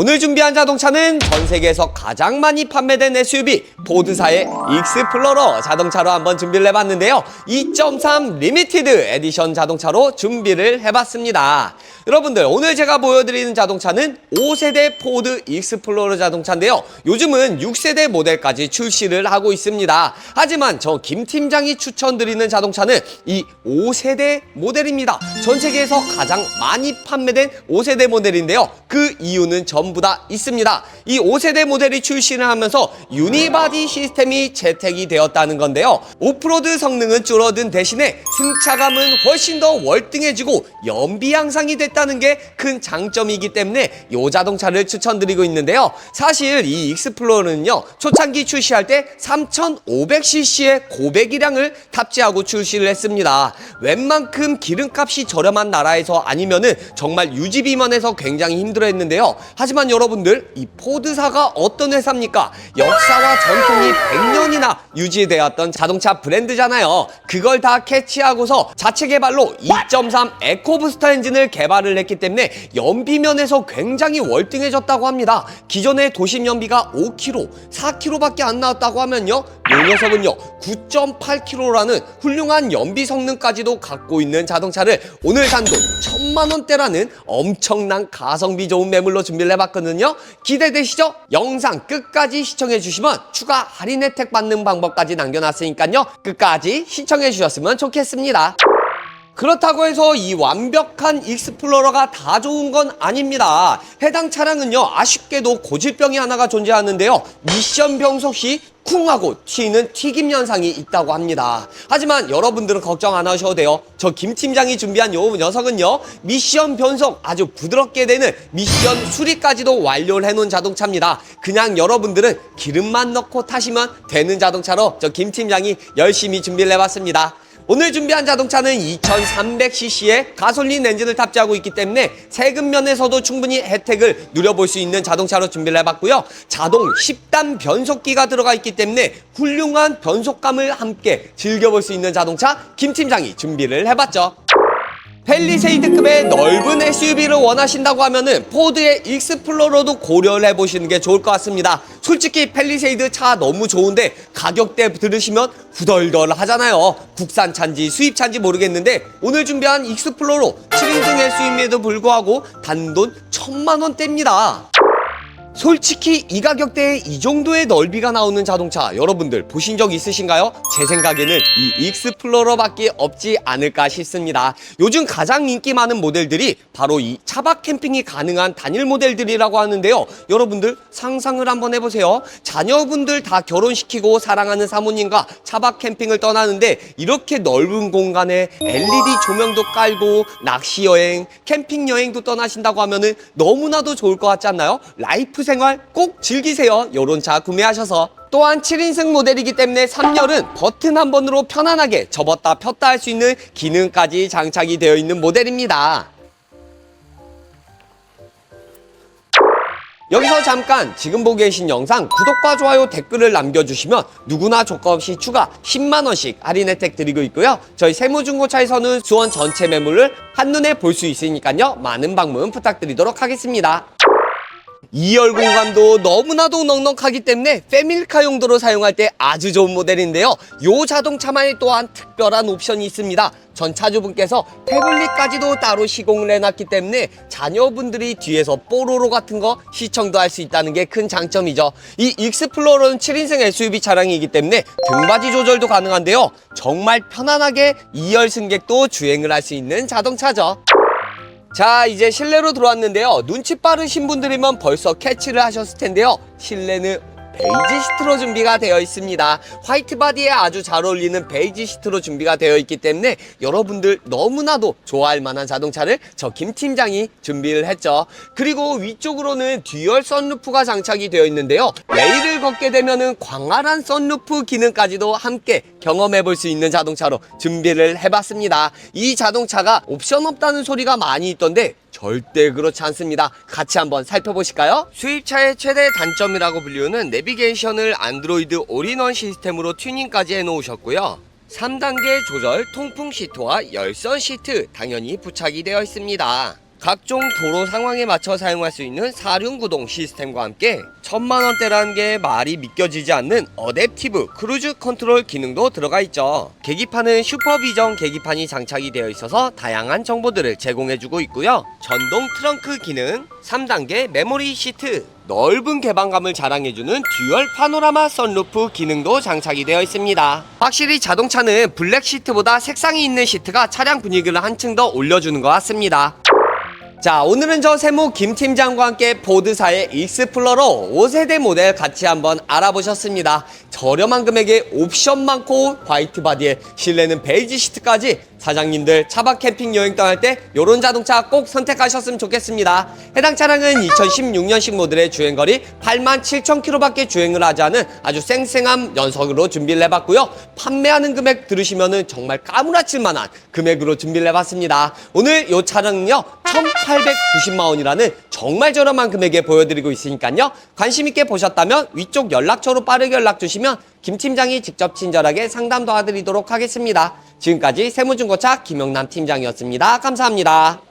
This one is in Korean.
오늘 준비한 자동차는 전 세계에서 가장 많이 판매된 SUV 포드사의 익스플로러 자동차로 한번 준비를 해봤는데요. 2.3 리미티드 에디션 자동차로 준비를 해봤습니다. 여러분들 오늘 제가 보여드리는 자동차는 5세대 포드 익스플로러 자동차인데요. 요즘은 6세대 모델까지 출시를 하고 있습니다. 하지만 저 김 팀장이 추천드리는 자동차는 이 5세대 모델입니다. 전 세계에서 가장 많이 판매된 5세대 모델인데요. 그 이유는 전부 다 있습니다. 이 5세대 모델이 출시를 하면서 유니바디 시스템이 채택이 되었다는 건데요. 오프로드 성능은 줄어든 대신에 승차감은 훨씬 더 월등해지고 연비 향상이 됐다는 게 큰 장점이기 때문에 이 자동차를 추천드리고 있는데요. 사실 이 익스플로러는요. 초창기 출시할 때 3,500cc의 고배기량을 탑재하고 출시를 했습니다. 웬만큼 기름값이 저렴한 나라에서 아니면은 정말 유지 비만해서 굉장히 힘들 어 했는데요. 하지만 여러분들 이 포드사가 어떤 회사입니까? 역사와 전통이 100년이나 유지되었던 자동차 브랜드잖아요. 그걸 다 캐치하고서 자체 개발로 2.3 에코부스터 엔진을 개발을 했기 때문에 연비면에서 굉장히 월등해졌다고 합니다. 기존의 도심 연비가 5km, 4km밖에 안 나왔다고 하면요. 이 녀석은요 9.8km라는 훌륭한 연비 성능까지도 갖고 있는 자동차를 오늘 산 돈 천만 원대라는 엄청난 가성비 좋은 매물로 준비를 해봤거든요. 기대되시죠? 영상 끝까지 시청해 주시면 추가 할인 혜택 받는 방법까지 남겨놨으니까요. 끝까지 시청해 주셨으면 좋겠습니다. 그렇다고 해서 이 완벽한 익스플로러가 다 좋은 건 아닙니다. 해당 차량은요, 아쉽게도 고질병이 하나가 존재하는데요. 미션 변속 시 쿵하고 튀는 튀김 현상이 있다고 합니다. 하지만 여러분들은 걱정 안 하셔도 돼요. 저 김 팀장이 준비한 요 녀석은요, 미션 변속 아주 부드럽게 되는 미션 수리까지도 완료를 해놓은 자동차입니다. 그냥 여러분들은 기름만 넣고 타시면 되는 자동차로 저 김 팀장이 열심히 준비를 해봤습니다. 오늘 준비한 자동차는 2300cc의 가솔린 엔진을 탑재하고 있기 때문에 세금 면에서도 충분히 혜택을 누려볼 수 있는 자동차로 준비를 해봤고요. 자동 10단 변속기가 들어가 있기 때문에 훌륭한 변속감을 함께 즐겨볼 수 있는 자동차 김 팀장이 준비를 해봤죠. 펠리세이드급의 넓은 SUV를 원하신다고 하면은 포드의 익스플로러도 고려를 해보시는 게 좋을 것 같습니다. 솔직히 펠리세이드 차 너무 좋은데 가격대 들으시면 후덜덜 하잖아요. 국산 차인지 수입 차인지 모르겠는데 오늘 준비한 익스플로러 7인승 SUV임에도 불구하고 단돈 천만 원대입니다. 솔직히 이 가격대에 이 정도의 넓이가 나오는 자동차 여러분들 보신 적 있으신가요? 제 생각에는 이 익스플로러밖에 없지 않을까 싶습니다. 요즘 가장 인기 많은 모델들이 바로 이 차박 캠핑이 가능한 단일 모델들이라고 하는데요. 여러분들 상상을 한번 해보세요. 자녀분들 다 결혼시키고 사랑하는 사모님과 차박 캠핑을 떠나는데 이렇게 넓은 공간에 LED 조명도 깔고 낚시 여행, 캠핑 여행도 떠나신다고 하면은 너무나도 좋을 것 같지 않나요? 라이프 생활 꼭 즐기세요. 요런 차 구매하셔서. 또한 7인승 모델이기 때문에 3열은 버튼 한 번으로 편안하게 접었다 폈다 할 수 있는 기능까지 장착이 되어 있는 모델입니다. 여기서 잠깐 지금 보고 계신 영상 구독과 좋아요 댓글을 남겨주시면 누구나 조건 없이 추가 10만원씩 할인 혜택 드리고 있고요. 저희 세무중고차에서는 수원 전체 매물을 한눈에 볼 수 있으니까요. 많은 방문 부탁드리도록 하겠습니다. 2열 공간도 너무나도 넉넉하기 때문에 패밀리카 용도로 사용할 때 아주 좋은 모델인데요. 이 자동차만의 또한 특별한 옵션이 있습니다. 전 차주분께서 태블릿까지도 따로 시공을 해놨기 때문에 자녀분들이 뒤에서 뽀로로 같은 거 시청도 할 수 있다는 게 큰 장점이죠. 이 익스플로러는 7인승 SUV 차량이기 때문에 등받이 조절도 가능한데요. 정말 편안하게 2열 승객도 주행을 할 수 있는 자동차죠. 자 이제 실내로 들어왔는데요. 눈치 빠르신 분들이면 벌써 캐치를 하셨을 텐데요. 실내는 베이지 시트로 준비가 되어 있습니다. 화이트 바디에 아주 잘 어울리는 베이지 시트로 준비가 되어 있기 때문에 여러분들 너무나도 좋아할 만한 자동차를 저 김 팀장이 준비를 했죠. 그리고 위쪽으로는 듀얼 썬루프가 장착이 되어 있는데요. 레일을 걷게 되면은 광활한 썬루프 기능까지도 함께 경험해 볼 수 있는 자동차로 준비를 해봤습니다. 이 자동차가 옵션 없다는 소리가 많이 있던데 절대 그렇지 않습니다. 같이 한번 살펴보실까요? 수입차의 최대 단점이라고 불리우는 내비게이션을 안드로이드 올인원 시스템으로 튜닝까지 해놓으셨고요. 3단계 조절 통풍 시트와 열선 시트 당연히 부착이 되어 있습니다. 각종 도로 상황에 맞춰 사용할 수 있는 사륜구동 시스템과 함께 천만 원대라는 게 말이 믿겨지지 않는 어댑티브 크루즈 컨트롤 기능도 들어가 있죠. 계기판은 슈퍼비전 계기판이 장착이 되어 있어서 다양한 정보들을 제공해주고 있고요. 전동 트렁크 기능, 3단계 메모리 시트, 넓은 개방감을 자랑해주는 듀얼 파노라마 선루프 기능도 장착이 되어 있습니다. 확실히 자동차는 블랙 시트보다 색상이 있는 시트가 차량 분위기를 한층 더 올려주는 것 같습니다. 자 오늘은 저 세무 김 팀장과 함께 보드사의 익스플러러 5세대 모델 같이 한번 알아보셨습니다. 저렴한 금액에 옵션 많고 화이트 바디에 실내는 베이지 시트까지 사장님들 차박 캠핑 여행 떠날 때 요런 자동차 꼭 선택하셨으면 좋겠습니다. 해당 차량은 2016년식 모델의 주행거리 87,000km밖에 주행을 하지 않은 아주 쌩쌩한 연석으로 준비를 해봤고요. 판매하는 금액 들으시면은 정말 까무라칠 만한 금액으로 준비를 해봤습니다. 오늘 요 차량은요 1,890만 원이라는 정말 저렴한 금액에 보여드리고 있으니까요. 관심 있게 보셨다면 위쪽 연락처로 빠르게 연락 주시면 김 팀장이 직접 친절하게 상담 도와드리도록 하겠습니다. 지금까지 세무중고차 김영남 팀장이었습니다. 감사합니다.